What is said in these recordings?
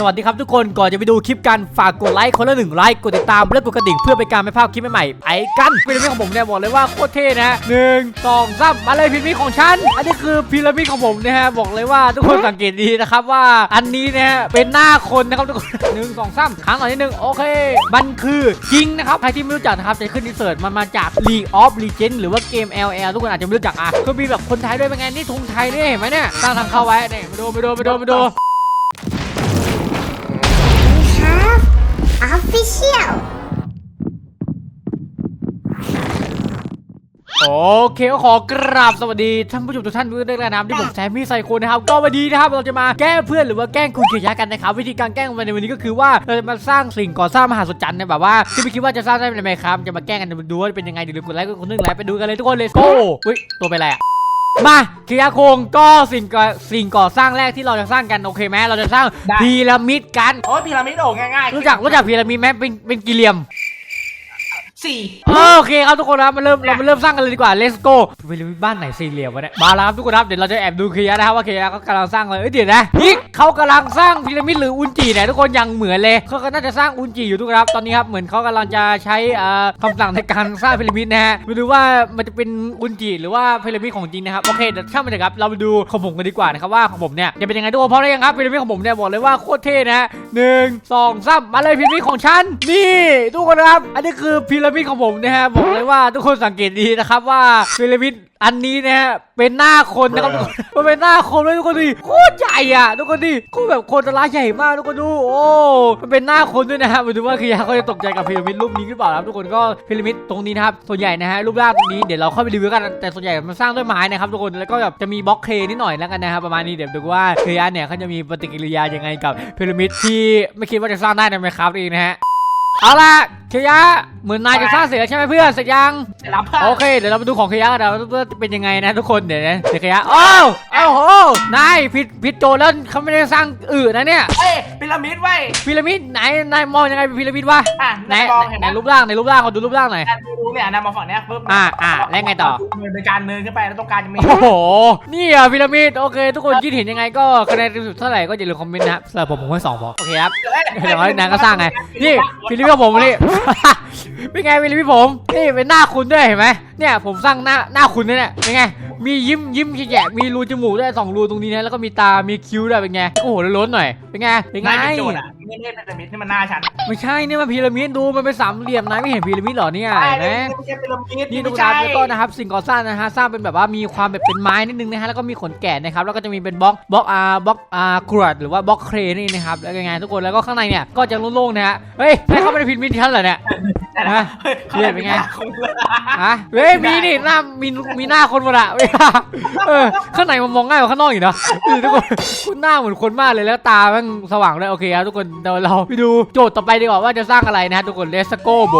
สวัสดีครับทุกคนก่อนจะไปดูคลิปกันฝากกดไลค์คนละหนึ่งไลค์กดติดตามและกดกระดิ่งเพื่อเป็นการไม่พลาดคลิปใหม่ๆไปกันพีระมิดของผมเนี่ยบอกเลยว่าโคตรเท่นะหนึ่งสองสามมาเลยพีระมิดของฉัน อันนี้คือพีระมิดของผมนะฮะบอกเลยว่าทุกคนสังเกตดีนะครับว่าอันนี้นะฮะเป็นหน้าคนนะครับทุกคนหนึ่งสองสามครั้งหน่อยนิดนึงโอเค มันคือจริงนะครับใครที่ไม่รู้จักนะครับจะขึ้นดีเสิร์ตมันมาจาก League of Legends หรือว่าเกม LL ทุกคนอาจจะไม่รู้จักอะก็มีแบบคนไทยด้วยเป็นไงนี่ธงไทยนี่เห็นไหมเนี่ยตั้งทางเข้าไว้เนี่ยมาดูมาดูมาดูมาดู official. โอเคก็ขอกราบสวัสดีท่านผู้ชมทุกท่านด้วยนะครับนะครับที่ผมแซมมี่ไซโคนนะครับ ก็วันนี้นะครับเราจะมาแกล้งเพื่อนหรือว่าแกล้งคุณเขียะกันนะครับวิธีการแกล้งมันในวันนี้ก็คือว่าเราจะมาสร้างสิ่งก่อสร้างมหาศจรรย์นี่ยแบบว่าที่ไม่คิดว่าจะสร้างได้เป็นไหมครับจะมาแกล้งกันดูว่าเป็นยังไงอย่าลืมกดไลค์กดคนนึงไลค์ไปดูกันเลยทุกคนเลยโก้เฮ้ยตัวไปนอะไรอะ มาเคียะโคงก็สิ่งก่อสิ่งก่อสร้างแรกที่เราจะสร้างกันโอเคไหมเราจะสร้างได้ พีระมิดกัน โอ้ยพีระมิดโอ่งง่ายๆรู้จักรู้จักพีระมิดไหมเป็นเป็นกี่เหลี่ยม สี่โอเคครับทุกคนครับมาเริ่มเรามาเริ่มสร้างกันเลยดีกว่า let's go ไปดูบ้านไหนสี่เหลี่ยมวะเนี่ยมาแล้วครับทุกคนครับเดี๋ยวเราจะแอบดูเคียนะครับว่าเคียเขากำลังสร้างอะไรเอ้ยเดี๋ยวนะนี่เขากำลังสร้างพีระมิดหรืออุนจิเนี่ยทุกคนยังเหมือนเลยเขาก็น่าจะสร้างอุนจิอยู่ทุกคนครับตอนนี้ครับเหมือนเขากำลังจะใช้อ่อคำสั่งในการสร้างพีระมิดนะฮะไม่รู้ว่ามันจะเป็นอุนจิหรือว่าพีระมิดของจริงนะครับโอเคเดี๋ยวช่างมันเถอะครับเราไปดูของผมกันดีกว่านะครับว่าของผมเนี่ยจะเป็นยังไงทุกคนพร้อมหรือยังครับพีระมิดของผมเนี่ยบอกเลยว่าโคตรเท่นะฮะหนึ่งสองสามมาเลยพีระมิดของฉันนี่ทุกคนครับอันนี้คือพีระมิดของผมนะฮะบอกเลยว่าทุกคนสังเกตดีนะครับว่าพีระมิดอันนี้นะฮะเป็นหน้าคนนะครับทุกคนมันเป็นหน้าคนเลยทุกคนดิโคตรใหญ่อะทุกคนดิโคตรแบบคนตะลาใหญ่มากทุกคนดูโอ้มันเป็นหน้าคนด้วยนะฮะมาดูว่าคือยาเขาจะตกใจกับพีระมิดรูปนี้หรือเปล่าครับทุกคนก็พีระมิดตรงนี้นะครับส่วนใหญ่นะฮะรูปร่างตรงนี้เดี๋ยวเราเข้าไปรีวิวกันแต่ส่วนใหญ่มันสร้างด้วยไม้นะครับทุกคนแล้วก็แบบจะมีบล็อกเคนิดหน่อยแล้วกันนะครับประมาณนี้เดี๋ยวดูว่าเคือยาเนี่ยเขาจะมีปฏิกิริยายังไงกับพีระมิดที่ไม่คิดว่าจะสร้างได้ในไหมครับเองนะฮะเอาล่ะ เคียะเหมือนนายจะสร้างเสร็จแล้วใช่ไหมเพื่อนเสร็จยังรับโอเคเดี๋ยวเรามาดูของเคียะกันนะว่าเป็นยังไงนะทุกคนเดี๋ยวนะเดี๋ยวเคียะโอ้าวโอ้โหนายผิดผิดโจทย์แล้วเขาไม่ได้สร้างอื่นนะเนี่ยเอ้ยพีระมิดไว้ยพีระมิดไหนนายมองยังไงเป็นพีระมิดวะอะไหนนายมองเห็นไหนนะรูปร่างไหนรูปร่างขอดูรูปร่างหน่อยอะดูเนี่ยนำมาฝั่งเนี้ยปึ๊บอะอะแล้วไงต่อ เดินไปการเนินขึ้นไปแล้วตรงกลางจะมี โอ้โห นี่อะพีระมิด โอเค ทุกคนคิดเห็นยังไงก็คะแนนเต็มสิบเท่าไหร่ก็อย่าลืมคอมเมนต์นะครับสำหรับผมผมให้สองพอโอเคครับเอ้ยเดี๋ยวให้นางก็สร้างไง นี่พีระมิดของผมนี่เป็นไงวิลลี่พี่ผม นี่เป็นหน้าคุณด้วยเห็นไหม เนี่ยผมสร้างหน้าหน้าคุณด้วยเนี่ยเป็นไง มียิ้มยิ้มแฉะๆมีรูจมูกด้วยสองรูตรงนี้นะแล้วก็มีตา มีคิ้วด้วยเป็นไง โอ้โหล้นๆหน่อยเป็นไงเป็นไงนายเป็นโจทย์อะนี่ไม่ใช่พีระมิดนี่มันหน้าฉันไม่ใช่นี่มันพีระมิดดูมันเป็นสามเหลี่ยมนะไม่เห็นพีระมิดเหรอเนี่ยเห็นไหมไม่ใช่พีระมิดนี่ทุกไม่ท่าใช่นแล้วก็นะครับสิ่งก่อสร้างนะฮะสร้างเป็นแบบว่ามีความแบบเป็นไม้นิดนึงนะฮะแล้วก็มีขนแกะนะครับแล้วก็จะมีเป็นบล็อกบล็อกอาบล็อกอากรวดหรือว่าบล็อกเครนนี่นะครับแล้วก็ยังไงทุกคนแล้วก็ข้างในเนี่ยก็จะโล่งๆนะฮะเฮ้ยให้เข้าไปในพิมพ์มิดชั้นเหรอเนี่ยฮะฮ้ยเรียนเป็นไงขาเลยฮะเฮ้ยมีนี่หน้ามีมีหน้าคนหมดอะเว้ยเออข้างในมันมองง่ายกว่าข้างนอกอีกเนาะนี่ทุกคนคุณหน้าเหมือนคนมากเลยแล้วตาแมันสว่างเลยโอเคครับทุกคนเดี๋ยวเราไปดูโจทย์ต่อไปดีกว่าว่าจะสร้างอะไรนะฮะทุกคนเลสโก้โบ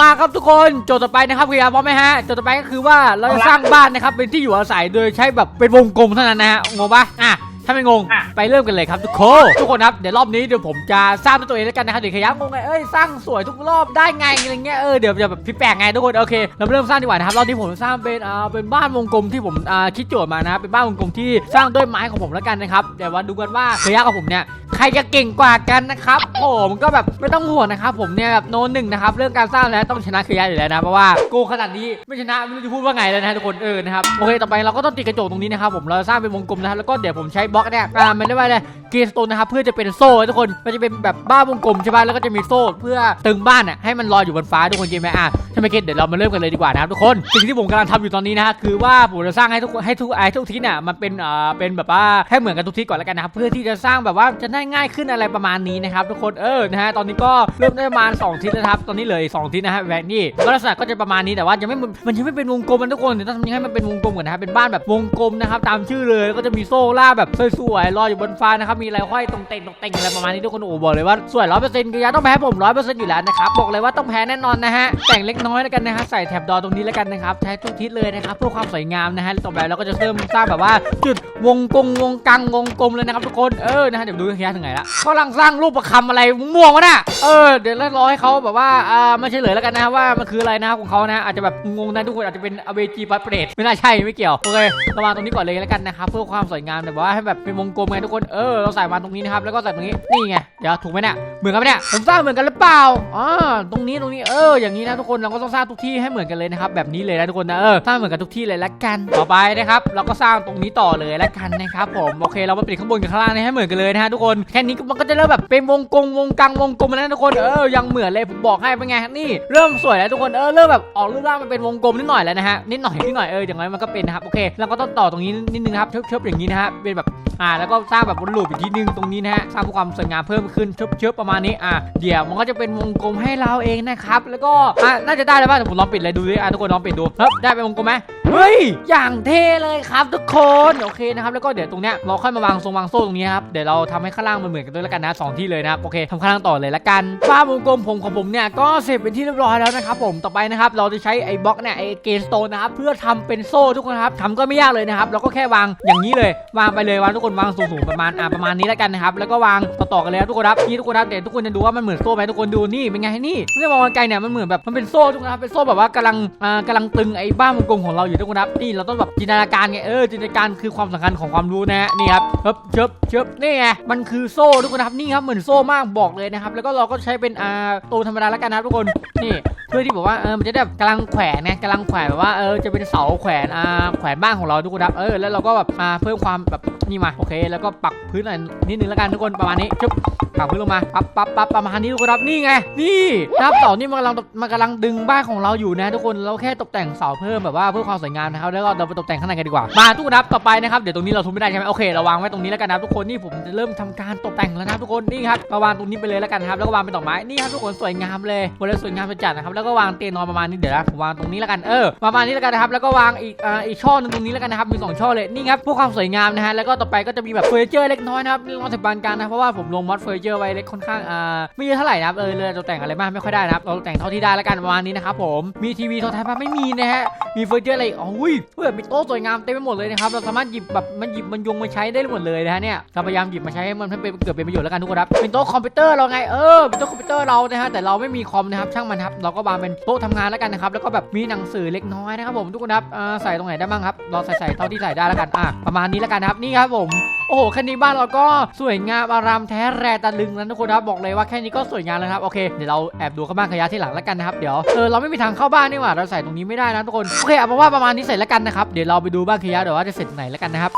มาครับทุกคนโจทย์ต่อไปนะครับคือพร้อมไหมฮะโจทย์ต่อไปก็คือว่าเราจะสร้างบ้านนะครับเป็นที่อยู่อาศัยโดยใช้แบบเป็นวงกลมเท่านั้นนะฮะงงปะอะถ้าไม่งง ไปเริ่มกันเลยครับทุกคนทุกคนครับเดี๋ยวรอบนี้เดี๋ยวผมจะสร้างด้วยตัวเองแล้วกันนะครับเดี๋ยวขยับงงไงเอ้ยสร้างสวยทุกรอบได้ไงอะไรเงี้ยเออเดี๋ยวจะแบบพี่แปลกไงทุกคนโอเคเราเริ่มสร้างดีกว่านะครับรอบนี้ผมสร้างเป็นอ่าเป็นบ้านวงกลมที่ผมอ่าคิดโจทย์มานะเป็นบ้านวงกลมที่สร้างด้วยไม้ของผมแล้วกันนะครับเดี๋ยวมาดูกันว่าขยับกับผมเนี่ยใครจะเก่งกว่ากันนะครับผมก็แบบไม่ต้องห่วงนะครับผมเนี่ยแบบโนนหนึ่งนะครับเรื่องการสร้างแล้วต้องชนะคือยอยู่แล้วนะเพราะว่าโกงขนาดนี้ไม่ชนะไม่รู้จะพูดว่าไงเลยนะทุกคนเออนะครับโอเคต่อไปเราก็ต้องติดกระจกตรงนี้นะครับผมเราสร้างเป็นวงกลมนะครับแล้วก็เดี๋ยวผมใช้บล็อกเนี่ยอ่ามันเรียกว่าอะไรเกสโตนนะครับเพื่อจะเป็นโซ่ทุกคนมันจะเป็นแบบบ้านวงกลมใช่ไหมแล้วก็จะมีโซ่เพื่อตึงบ้านอะให้มันลอยอยู่บนฟ้าทุกคนจริงไหมอะถ้าไมเก็ตเดี๋ยวเรามาเริ่มกันเลยดีกว่านะครับทุกคนสิ่งที่ผมกำลังทำอยู่ตอนนี้นะฮะคือว่าผมจะสร้างให้ทุกให้ทุกไอ้ทุกทิศน่ะมันเป็นเอ่าเป็นแบบว่าให้เหมือนกันทุกทิศก่อนแล้วกันนะครับเพื่อที่จะสร้างแบบว่าจะได้ง่ายขึ้นอะไรประมาณนี้นะครับทุกคนเออนะฮะตอนนี้ก็เริ่มได้ประมาณ2ทิศนะครับตอนนี้เลยสองทิศนะฮะแหวนนี่ลักษณะก็จะประมาณนี้แต่ว่ายังไม่มันยังไม่เป็นวงกลมมันทุกคนเดี๋ยวต้องทำยังให้มันเป็นวงกลมก่อนนะครับเป็นบ้านแบบวงกลมนะครับตามชื่อเลยแล้วก็จะมีโซ่ล่าแบบสวยๆลอยอยู่บนฟ้านะครับมีอะไรห้อยตรงเต็งตรงเต็งอะไรประมาณนี้ทุกคนโอ้บอกเลยว่าสวยร้อยเปอร์เซ็นต์ก็ยังต้องแพ้ผมร้อยเปอร์เซ็นต์อยู่แล้วนะครับบอกเลยว่าต้องแพ้แน่นอนนะฮะแต่งเล็กน้อยแล้วกันนะฮะใส่แถบดอตรงนี้แล้วกันนะครับใช้ทุกทิศเลยนะครับเพื่อความสวยงามนะฮะต่อไปเราก็จะเริ่มสร้างแบบว่าจุดวงกงวงกังวงกลมเลยนะครับทุกคนเออนะฮะเดี๋ยวดูกันถึงไหนละเขากำลังสร้างรูปประคำอะไรม่วงๆวะน่ะเออเดี๋ยวรอให้เขาแบบว่าอ่าไมาเลยแล้วกันนะว่ามันคืออะไรนะครับของเขานะอาจจะแบบงงนะทุกคนอาจจะเป็นอเวจีบัตเปรตไม่น่าใช่ไม่เกี่ยวโอเคราวางตรงนี้ก่อนเลยแล้วกันนะครับเพื่อความสวยงามแบบว่าให้แบบเป็นวงกลมไงทุกคนเออเราใส่มาตรงนี้นะครับแล้วก็ใส่ตรงนี้นี่ไงเดี๋ยวถูกไหมเนี่ยเหมือนกันไหมเนี่ยผมสร้างเหมือนกันหรือเปล่าอ๋อตรงนี้ตรงนี้เอออย่างนี้นะทุกคนเราก็ต้องสร้างทุกที่ให้เหมือนกันเลยนะครับแบบนี้เลยนะทุกคนนะเออสร้างเหมือนกันทุกที่เลยละกันต่อไปนะครับเราก็สร้างตรงนี้ต่อเลยละกันนะครับผมโอเคเรามาปิดข้างบนกับข้างล่างให้เหมือนกันเลยนะฮะทุกคนแค่นี้มันก็จะเริ่มแบบเป็นวงกลมวงกลางวงกลมแล้วนะทุกคนเออยังเหมือนเลยผมบอกให้เป็นไงนี่เริ่มสวยแล้วทุกคนเออเริ่มแบบออกรูปร่างมันเป็นวงกลมนิดหน่อยแล้วนะฮะนิดหน่อยนิดหน่อยเอออย่างไรมันก็เป็นนะครับโอเคเราก็ต้องต่อตรงนี้นิดนึงครับเชิบๆอย่างนี้นะฮะเป็นแบบอ่าแล้วก็สร้างแบบวนลูปอีกทีนึงตรงนี้นะฮะสร้างเพื่อความสวยงามเพิ่มขึ้นเชิบๆประมาณนี้อ่าเดี๋ยวมันก็จะเป็นวงกลมให้เราเองนะครับแล้วก็อ่าน่าจะได้แล้วป่ะแต่ผมลองปิดเลยดูดิอะทุกคนลองปิดดูเฮ้ยได้เป็นวงกลมไหมเฮ้ย อย่างเท่เลยครับทุกคนโอเคนะครับแล้วก็เดี๋ยวตรงเนี้ยเราค่อยมาวางทรงวางโซ่ตรงนี้ครับเดี๋ยวเราทำให้ข้างล่างมันเหมือนกันด้วยแล้วกันนะสองที่เลยนะครับโอเคทำข้างล่างต่อเลยละกันฟ้าวงกลมผมของผมเนี่ยก็เสร็จเป็นที่เรียบร้อยแล้วนะครับผมต่อไปนะครับเราจะใช้ไอ้บล็อกเนี่ยไอ้เกนสโตนนะครับเพื่อทำเป็นโซ่ทุกคนครับทำก็ไม่ยากเลยนะครับเราก็แค่วางอย่างนี้เลยวางไปเลยวางทุกคนวางสูงๆประมาณอ่าประมาณนี้แล้วกันนะครับแล้วก็วางต่อๆกันเลยครับทุกคนครับนี่ทุกคนครับเดี๋ยวทุกคนจะดูว่ามันเหมือนโซ่ไหมทุกคนดูนี่เป็นไงนี่เรื่องมองไกลเนี่ยมันเหมือนแบบมันเป็นโซ่ทุกคนครับเป็นโซ่แบบว่ากำลังอ่ากำลังตึงไอ้บ้านวงกลมของเราอยู่ทุกคนครับนี่เราต้องแบบจินตนาการไงเออจินตนาการคือความสำคัญของความรู้นะฮะนี่ครับเชิบเชิบเชิบนี่ไงมันคือโซ่ทุกคนครับนี่ครับเหมือนโซ่มากบอกเลยนะครับแล้วก็เราก็ใช้เป็นอ่าตัวธรรมดาแล้วกันนะทุกคนนี่เพื่อที่แบบว่าเออมันจะได้แบบกำลังแขวนไงกำลังแขวนแบบว่าเออจะเป็นเสาแขวนอ่าแขวนบ้านของเราทุกคนครับเออแล้วเราก็แบบอ่าเพิ่มความแบบนี่มาโอเค แล้วก็ปักพื้นหน่อยนิดนึงแล้วกันทุกคนประมาณนี้จุ๊บปักพื้นลงมาปั๊บปั๊บปั๊บประมาณนี้ทุกคนครับนี่ไงนี่นะครับเสานี่มันกำลังมันกำลังดึงบ้านของเราอยู่นะ ทุกคนเราแค่ตกแต่งเสาเพิ่มแบบว่าเพื่อความสวยงามนะครับแล้วก็เราไปตกแต่งข้างในกันดีกว่ามาทุกคนครับต่อไปนะครับเดี๋ยวตรงนี้เราทุบไม่ได้ใช่ไหมโอเคเราวางไว้ตรงนี้แล้วกันนะทุกคนนี่ผมจะเริ่มทำการตกแต่งแล้วนะทุกคนนี่ครับมาวางตรงนี้ไปเลยแล้วกันครับแล้วก็วางเป็นดอกไม้นี่ครับทุกคนสวยงามเลยหมดเลยสวยงามจัดนะครับแล้วก็วางเตียงนอนประมาณนี้เดี๋ยวนะผมวางตรงนี้แล้วกันเออประมาณนี้แล้วกันนะครับแล้วก็วางอีกอ่าอีกช่อหนึงตรงนี้แล้วกันนะครับมีสองช่อเลยนี่ครับเพื่อความสวยงามนะฮะแล้วก็ต่อไปก็จะมีแบบเฟอร์เจอร์เล็กน้อยนะครับเรื่องขอสถาบันการนะเพราะว่าผมลงมอดเฟอร์เจอร์ไว้เล็กค่อนข้างอ่าไม่เยอะเท่าไหร่นะครับเออเลยตกแต่งอะไรมากไม่ค่อยได้นะครับเราแต่งเท่าที่ได้แล้วกันประมาณนี้นะครับผมมีทีวีโทรทัศน์มาไม่มีนะฮะมีเฟอร์เจอร์อะไรอ๋ออุ้ยเพื่อมีโต๊ะสวยงามเต็มไปหมดเลยนะครับเราสามารถหยิบแบบมันหยิบมันยงมาใช้ได้หมดเลยนะฮะเนี่ยเราพยายามหยิบมาใช้ให้มันเป็นเกิดเป็นประโยชน์แล้วกันทุกคนครับเป็นโต๊ะคอมพิวเตอร์เราไงเออเป็นโต๊ะคอมพิวเตอร์เรานะฮะแต่เราไม่มีคอมนะครับช่างมันครับเราก็วางเป็นโต๊ะทำงานแล้วกันนะครับแล้วก็แบบมีหนังสือเล็กน้อยนะครับผมทุกคนครับใส่ตรงไหนได้บ้างครับเราใส่ใส่เท่าที่ใส่ได้แล้วกันอะประมาณนี้แล้วกันครับนะครับนี่ครับผมโอ้โหแค่นี้บ้านเราก็สวยงามอารามแท้แรตะลึงแล้วทุกคนครับบอกเลยว่าแค่นี้ก็สวยงามแล้วครับโอเคเดี๋ยวเราแอบดูเข้าบ้านขยะที่หลังแล้วกันนะครับเดี๋ยวเออเราไม่มีทางเข้าบ้านนี่หว่าเราใส่ตรงนี้ไม่ได้นะทุกคนโอเคเอาเป็นว่าประมาณนี้เสร็จแล้วกันนะครับเดี๋ยวเราไปดูบ้านขยะเดี๋ยวว่าจะเสร็จไหนแล้วกันนะครับ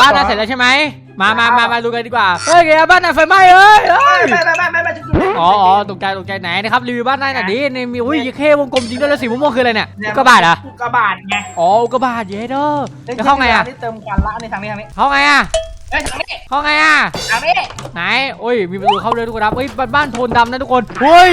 บ้านน่าเสร็จแล้วใช่ไหมมามามามาดูกันดีกว่าเฮ้ยขยะบ้านน่าไฟไหม้เอ้ยเอ้ย ไม่ไม่ไม่ไม่ไม่ไม่ อ๋ออ๋อตกใจตกใจไหนนะครับรีวิวบ้านได้หน่อยดินี่มีอุ้ยเควงกลมจริงด้วยแล้วสีม่วงๆคืออะไรเนี่ยอุกกาบาตเหรออุกกาบาตไงอ๋ออุกกาบาตเย้เด้อแล้วเข้าไงอะนี่เติมควันละนี่ทางนี้ทางนี้เข้าไงอะเอ้ยทางนี้เข้าไงอะทางนี้ไหนโอ้ยมีประตูเข้าเลยทุกคนครับเฮ้ยบ้านบ้านโทนดำนะทุกคนเฮ้ย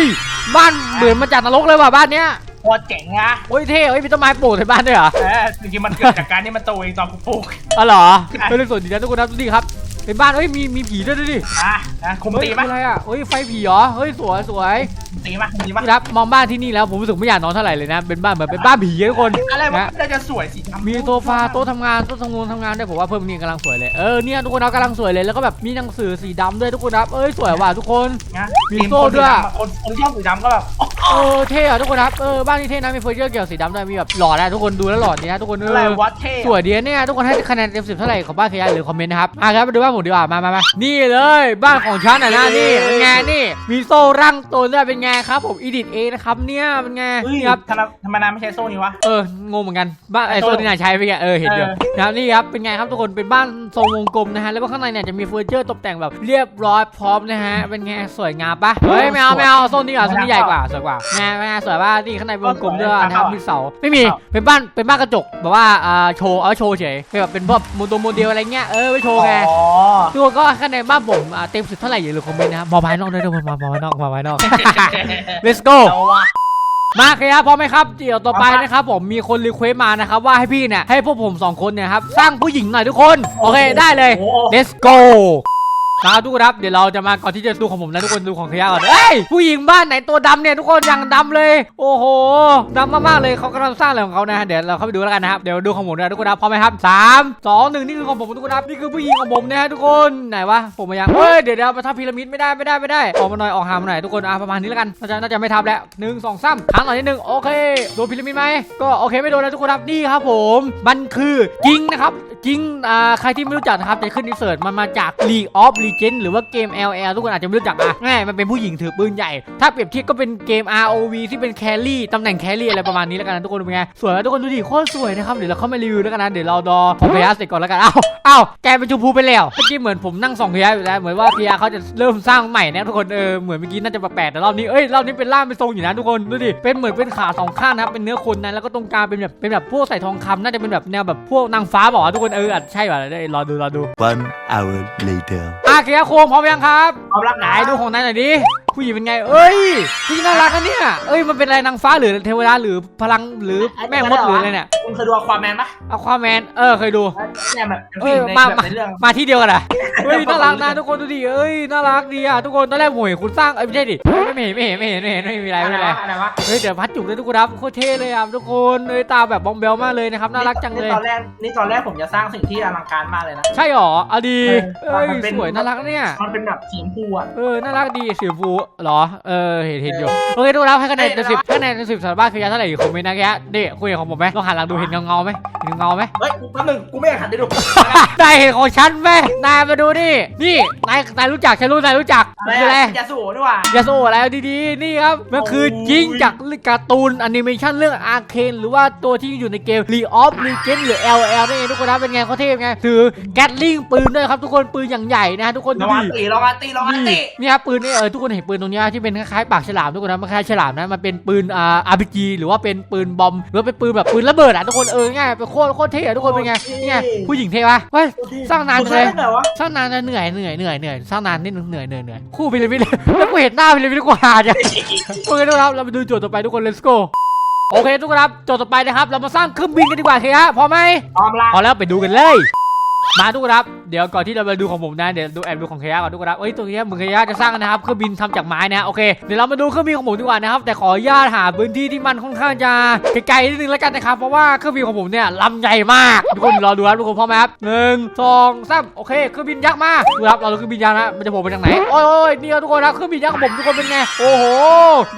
บ้านเหมือนมาจากนรกเลยว่ะบ้านเนี้ยโคตรเจ๋งนะโอ้ยเท่เฮ้ยมีต้นไม้ปลูกในบ้านด้วยเหรอเออจริงๆมันเกิดจากการที่มันโตเองตอนกูปลูกอ๋อเหรอใช่เฮ้ยเรื่องสวยดีนะทุกคนครับดูดิครับ เป็นบ้านเฮ้ยมีมีผีด้วยดูดิอะนะคุมเฮ้ยตีคือมั้ยอะไรอะเฮ้ยไฟผีเหรอเฮ้ยสวยสวย ตีมั้ยคุมตีมั้ยนี่ครับมองบ้านที่นี่แล้วผมรู้สึกไม่อยากนอนเท่าไหร่เลยนะ เป็นบ้านเหมือนเป็นบ้านผีอะทุกคนอะไรวะนะมันจะสวยสิมีโซฟาโต๊ะทำงานโต๊ะทำงานทำงานด้วยผมว่าเพิ่มนี่กำลังสวยเลยเออเนี่ยทุกคนครับกำลังสวยเลยแล้วก็แบบมีหนังสือสีดำด้วยทุกคนครับเอ้ยสวยว่ะทุกคน นะมีโซ่ด้วย คนคนที่ชอบสีดำก็แบบเออเท่อะทุกคนครับเออบ้านนี้เท่นะมีเฟอร์นิเจอร์เกี่ยวกับสีดำด้วยมีแบบหล่อนะทุกคนดูแล้วหล่อดีนะทุกคนเออะไรอ วะเท่สวยดีนะเนี่ยทุกคนให้คะแนนเต็มสิบเท่าไหร่ของบ้านขยะหรือคอมเมนต์นะครับอะครับมาดูบ้านผมดีกว่ามามามานี่เลย บ้านของฉันอะนะนี่เป็นไงนี่ มีโซ่ร่างตัวด้วยเป็นไงครับผมอีดิทเองนะครับเนี่ยเป็นไงเฮ้ยนี่ครับทำไมทำไมนายไม่ใช้โซ่นี้วะ เอองงเหมือนกันบ้านไอไอ้โซ่โซ่ที่นายใช้ไปแกเออเห็นอยู่เออนะครับนี่ครับเป็นไงครับทุกคนเป็นบ้านทรงวงกลมนะฮะแล้วก็ข้างในเนี่ยจะมีเฟอร์นิเจอร์ตกแต่งแบบเรียบร้อยพร้อมนะฮะเป็นไงสวยงามปะเฮ้ยไม่เอาไม่เอาโซนนี้อะโซนนี้ใหญ่กว่าสวยกว่าไงเป็นไงสวยป่ะนี่ข้างในวงกลมด้วยนะครับมีเสาไม่มีเป็นบ้านเป็นบ้านกระจกแบบว่าอ่าโชว์เอาไว้โชว์เฉยเป็นแบบเป็นพวกโมโตโมเดลอะไรเงี้ยเออไว้โชว์ไงอ๋อทุกคนก็ข้างในบ้านผมอ่าเต็มสิบเท่าไหร่อย่าลืมคอมเมนต์นะครับมองภายนอกด้วยทุกคนมองมองภายนอกมองภายนอก let's go เอาวะมาครับพร้อมไหมครับเดี๋ยวต่อไปนะครับผมมีคนรีเควสต์มานะครับว่าให้พี่เนี่ยให้พวกผมสองคนเนี่ยครับสร้างผู้หญิงหน่อยทุกคน โอเคได้เลยโอ้ let's go มาทุกคนครับเดี๋ยวเราจะมาก่อนที่จะดูของผมนะทุกคนดูของขยะก่อนเฮ้ยผู้หญิงบ้านไหนตัวดำเนี่ยทุกคนอย่างดำเลย โอ้โหดำมากๆเลยเขากำลังสร้างอะไรของเขานะฮะเดี๋ยวเราเข้าไปดูแล้วกันนะครับเดี๋ยวดูของผมนะทุกคนนะพร้อมไหมครับสามสองหนึ่งนี่คือของผมทุกคนครับนี่คือผู้หญิงของผมนะฮะทุกคนไหนวะผมมายังเฮ้ยเดี๋ยวเดี๋ยวมาทำพีระมิดไม่ได้ไม่ได้ไม่ได้ออกมาหน่อยออกหามาหน่อยทุกคนอะประมาณนี้แล้วกันน่าจะน่าจะไม่ทำแล้วหนึ่งสองสามครั้งหน่อยนิดนึงโอเคโดนพีระมิดไหมก็โอเคไม่โดนนะทุกคนครับนี่ครับผมมันคือจริงนะครับจริงอ่าใครที่ไม่รู้จักนะครับจะขึ้นอินเสิร์ตมันมาจาก League of Legends หรือว่าเกม LL ทุกคนอาจจะไม่รู้จักอะแม่มันเป็นผู้หญิงถือปืนใหญ่ ถ้าเปรียบเทียบก็เป็นเกม ROV ที่เป็นแครี่ตำแหน่งแครี่อะไรประมาณนี้แล้วกันนะทุกคนเป็นไงสวยไหมทุกคนดูดิโคตรสวยนะครับเดี๋ยวเราเข้ามารีวิวแล้วกันนะเดี๋ยวเราดอของพยาเสร็จก่อนแล้วกันอ้าวอ้าวแกเป็นชมพูไปแล้วเมื่อกี้เหมือนผมนั่งส่องพยาอยู่แล้วเหมือนว่าพยาเขาจะเริ่มสร้างใหม่นะทุกคนเออเหมือนเมื่อกี้น่าจะแปลกๆแต่รอบนี้เอ้ยรอบนี้เป็นล่ามเป็นทรงอยู่นะทุกคนดูดิเป็นเหมือนเป็นขาสองข้างนะครับเป็นเนื้อคนนะแล้วก็ตรงกลางเป็นแบบเป็นแบบพวกใส่ทองคำน่าจะเป็นแบบแนวแบบพวกนางฟ้าบอกว่าทุกคนเอออาจจะใช่ป่ะเดี๋ยวรอดูรอดู One hour later. อาเคียโคมพร้อมยังครับพร้อมรับไหนดูของนายหน่อยดิผู้หญิงเป็นไง เอ้ยผู้หญิงน่ารักนะเนี่ย เอ้ย มันเป็นอะไรนางฟ้าหรือเทวดาหรือพลังหรือแม่มดหรืออะไรเนี่ย คุณเคยดูความแมนปะอควาแมน เออ เคยดูเนี่ยแบบเออในมาแบบในเรื่องมาที่เดียวกันเหรอเฮ้ย น่ารักนะทุกคนดูดิ เอ้ย น่ารักดีอะทุกคน ตอนแรกผมเห็นคุณสร้าง เอ้ย ไม่ใช่ดิ ไม่เห็นไม่เห็นไม่เห็นไม่เห็นไม่เห็นไม่มีอะไรไม่มีอะไรอะไรวะเฮ้ย เดี๋ยวพัดจุกเลยทุกคนครับ โคตรเท่เลยอะทุกคนเอ้ยตาแบบบอมเบลมากเลยนะครับ น่ารักจังเลยนี่ตอนแรก นี่ตอนแรกผมจะสร้างสิ่งที่อลังการมากเลยนะ ใช่หรอเอาดีเออเอ้ยมันเป็นสวยน่ารักเนี่ย มันเป็นแบบสีชมพูอะ เออ น่ารักดีสีชมพูเหรอ เออ เห็นเห็นอยู่ โอเคทุกคนครับให้คะแนนเออเต็มสิบให้คะแนนเต็มสิบสำหรับบ้านคือยาเท่าไหร่อยู่คอมเมนต์นะแกเด็กคุยกับของผมไหมลองหันหลังดูเห็นเงาเงาๆไหมเห็นเงาๆไหม เฮ้ยแป๊บนึงกูไม่อยากหันไปดู นายเห็นของฉันไหมนายมาดูนี่ นี่ นาย นายรู้จักฉันรู้นายรู้จักอะไรคืออะไร อะยาสูบด้วยว่ะยาโซอะไรดีๆ นี่ครับ มันคือโอ้ยยิงจากการ์ตูนแอนิเมชันเรื่องอาร์เคนหรือว่าตัวที่อยู่ในเกม League of Legends หรือ LL นั่นเองทุกคนนะเป็นไงเขาเท่ไง ถือแกตลิงปืนด้วยครับทุกคนปืนอย่างใหญ่นะทุกคนลดูองอันดิ ตีลองอันตีลองอันตีนี่นี่ครับปืนนี่เออทุกคนเห็นปืนตรงเนี้ยที่เป็นคล้ายๆปากฉลามทุกคนนะมันคล้ายฉลามนะมันเป็นปืนอ่า RPG หรือว่าเป็นปืนบอมหรือว่าเป็นปืนแบบปืนระเบิดอะทุกคนเออง่ายเป็นโคตรโคตรเท่อะทุกคนเป็นไงนี่ไงผู้หญิงเท่ปะเฮ้ย สร้างนานจังเลย คุณสร้างได้ไงวะสร้างนานจะเหนื่อยเหนื่อยเหนื่อยเหนื่อยสร้างนานนิดนึงเหนื่อยเหนื่อยเหนื่อยคู่ไปเลยพี่แล้วกูเห็นหน้าไปเลยพี่กูหาจ้ะโอเคทุกคนครับเราไปดูโจทย์ต่อไปทุกคน let's go โอเคทุกคนครับโจทย์ต่อไปนะครับเรามาสร้างเครื่องบินกันดีกว่าโอเคฮะพอไหม พร้อมละพอแล้วไปดูกันเลย มาทุกคนครับ เดี๋ยวก่อนที่เราไปดูของผมนะ เดี๋ยวดูแอบดูของเคยะก่อนทุกคนครับเอ้ยตัวเคยะเหมือนเคยะจะสร้างนะครับเครื่องบินทำจากไม้นะโอเคเดี๋ยวเรามาดูเครื่องบินของผมดีกว่านะครับแต่ขออนุญาตหาพื้นที่ที่มันค่อนข้างจะไกลๆนิดนึงแล้วกันนะครับเพราะว่าเครื่องบินของผมเนี่ยลำใหญ่มากทุกคนรอดูครับทุกคนพร้อมไหมครับหนึ่งสองสามโอเคเครื่องบินยักษ์มาดูครับเราดูเครื่องบินยักษ์นะมันจะโผล่มาจากไหนโอ้ยนี่ครับทุกคนครับเครื่องบินยักษ์ของผมทุกคนเป็นไงโอ้โห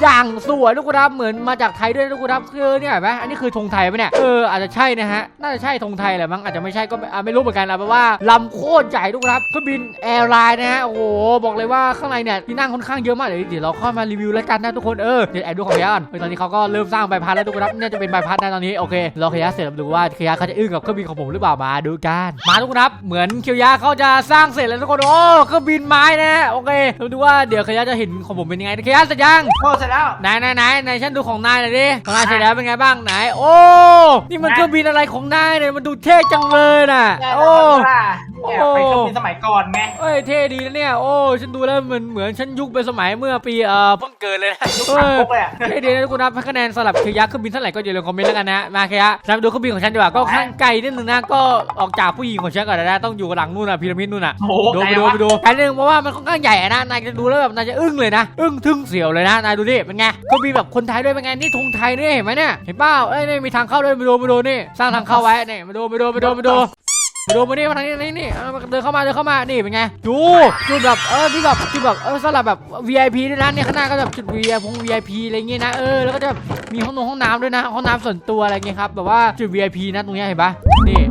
อย่างสวยทุกคนครับเหมือนมาจากไทยด้วยทุกคนครับคือเนี่ยเห็นไหมอันนี้คือธงไทยไหมเนี่ยเอออาจจะใช่นะฮะน่าจะใช่ธงไทยแหละมั้งอาจจะไม่ใช่ก็ไม่อะไม่รู้เหมือนกันนะเพราะว่าลำโคตรใหญ่ทุกคนครับเครื่องบินแอร์ไลน์นะฮะโอ้โหบอกเลยว่าข้างในเนี่ยที่นั่งค่อนข้างเยอะมากเดี๋ยวเดี๋ยวเราเข้ามารีวิวแล้วกันนะทุกคนเออเดี๋ยวแอบดูของขยะก่อนเออตอนนี้เขาก็เริ่มสร้างใบพัดแล้วทุกคนครับน่าจะเป็นใบพัดนะตอนนี้โอเคเราขยะเสร็จแล้วมาดูว่าขยะเขาจะอึ้งกับเครื่องบินของผมหรือเปล่ามาดูกันมาทุกคนครับเหมือนเคียวยะเขาจะสร้างเสร็จแล้วทุกคนโอ้เครื่องบินไม้นะฮะโอเคเราดูว่าเดี๋ยวขยะจะเห็นของผมเป็นยังไงขยะเสร็จยังโอ้เสร็จแล้วไหนไหนไหนไหนฉันดูของนายหน่อยดิของนายเสร็จแล้วเป็นไงบ้างไหน โอ้นี่มันเครื่องบินอะไรของนายเนี่ยมันดูเท่จังเลยน่ะโอ้เนี่ยไปเครื่องบินสมัยก่อนไงเอ้ยเท่ดีนะเนี่ย โอ้ ฉันดูแล้วเหมือนเหมือนฉันยุคเป็นสมัยเมื่อปีเอ่อเพิ่งเกิดเลยนะยุคเอขับอพกเลยอะเท่ดีนะทุกคนนะครับให้คะแนนสลับเคยักเครื่องบินเท่าไหร่ก็อย่าลืมคอมเมนต์แล้วกันนะมาเคยะฉันไปดูเครื่องบินของฉันดีกว่าก็ข้างไกลนิดนึงนะก็ออกจากผู้หญิงของฉันก่อนนะต้องอยู่หลังนู่นน่ะพีระมิดนู่นน่ะโอ้โหดูไกลไปดูวะไปดูแป๊บนึงเพราะว่ามันค่อนข้างใหญ่อะนะนายจะดูแล้วแบบนายจะอึ้งเลยนะอึ้งทึ่งเสียวเลยนะนายดูดิเป็นไงก็มีแบบคนไทยด้วยเป็นไงนี่ธงไทยด้วยเห็นไหมเนี่ยเห็นเปล่าเอ้ยนี่มีทางเข้าด้วยมาดูมาดูนี่สร้างทางเข้าไว้นี่มาดูมาดูมาดูมาดูมา ดูมานี่มาทางนี้นี่นี่เดินเข้ามาเดินเข้ามานี่เป็นไงดูจุดแบบเออที่แบบที่แบบเออสำหรับแบบ VIP ด้วยนะเนี่ยข้างหน้าก็แบบจุด VIP พง VIP อะไรเงี้ยนะเออแล้วก็จะมีห้องนงห้องน้ำด้วยนะห้องน้ำส่วนตัวอะไรเงี้ยครับแบบว่าจุด VIP นะตรงนี้เห็นปะนี่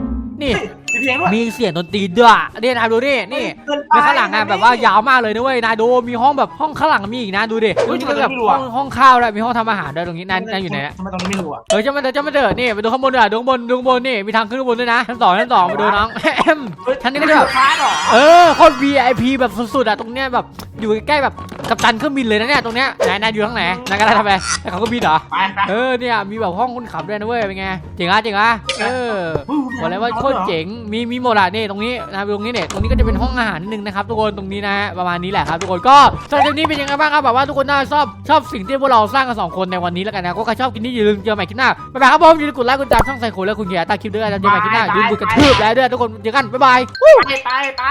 นี่ มีเพลงด้วยมีเสียงดนตรีด้วยนี่นายดูนี่นี่เกินไปในข้างหลังอะแบบว่ายาวมากเลยนะเว้ยนายดูมีห้องแบบห้องข้างหลังมีอีกนะดูดิเฮ้ยนี่ก็แบบไม่รู้ห้อะองห้องข้าวด้วยมีห้องทำอาหารด้วยตรงนี้นายนายอยู่ไหนอะทำไมตรงนี้ไม่รู้อะเออจะมาเดินจะมาเดินนี่ไปดูข้างบนด้วยอะดูข้างบนดูข้างบนนี่มีทางขึ้นข้างบนด้วยนะชั้นสองชั้นสองไปดูน้องเฮ้ยชั้นนี้ก็จะแบบคลาสเหรอเออโคตร VIP แบบสุดๆอะตรงเนี้ยแบบอยู่ใกล้ๆแบบกัปตันเครื่องบินเลยนะเนี่ยตรงเนี้ยนายนายอยู่ข้างไหนนายก็ได้ทำอะไรแต่เขาก็บินเหรอไปไปเออเนี่ยมีแบบห้องคนขับด้วยนะเว้ยเป็นไงเจ๋งอะเจ๋งอะเออบอกเลยว่าโคตรเจ๋งมีมีหมดอะนี่ตรงนี้นะครับตรงนี้เนี่ยตรงนี้ก็จะเป็นห้องอาหารนิดนึงนะครับทุกคนตรงนี้นะฮะประมาณนี้แหละครับทุกคนก็สำหรับคลิปนี้เป็นยังไงบ้างครับแบบว่าทุกคนน่าชอบชอบสิ่งที่พวกเราสร้างกันสองคนในวันนี้แล้วกันนะก็ใครชอบคลิปนี้อย่าลืมเจอใหม่คลิปหน้าบ๊ายบายครับผมอย่าลืมกดไลค์กดติดตามช่องไซโคและคุณเกียร์ตาคลิปด้วยนะเจอใหม่คลิปหน้าอย่าลืมกดกระทืบแล้วด้วยทุกคนเจอกันบ๊ายบายไปไปไป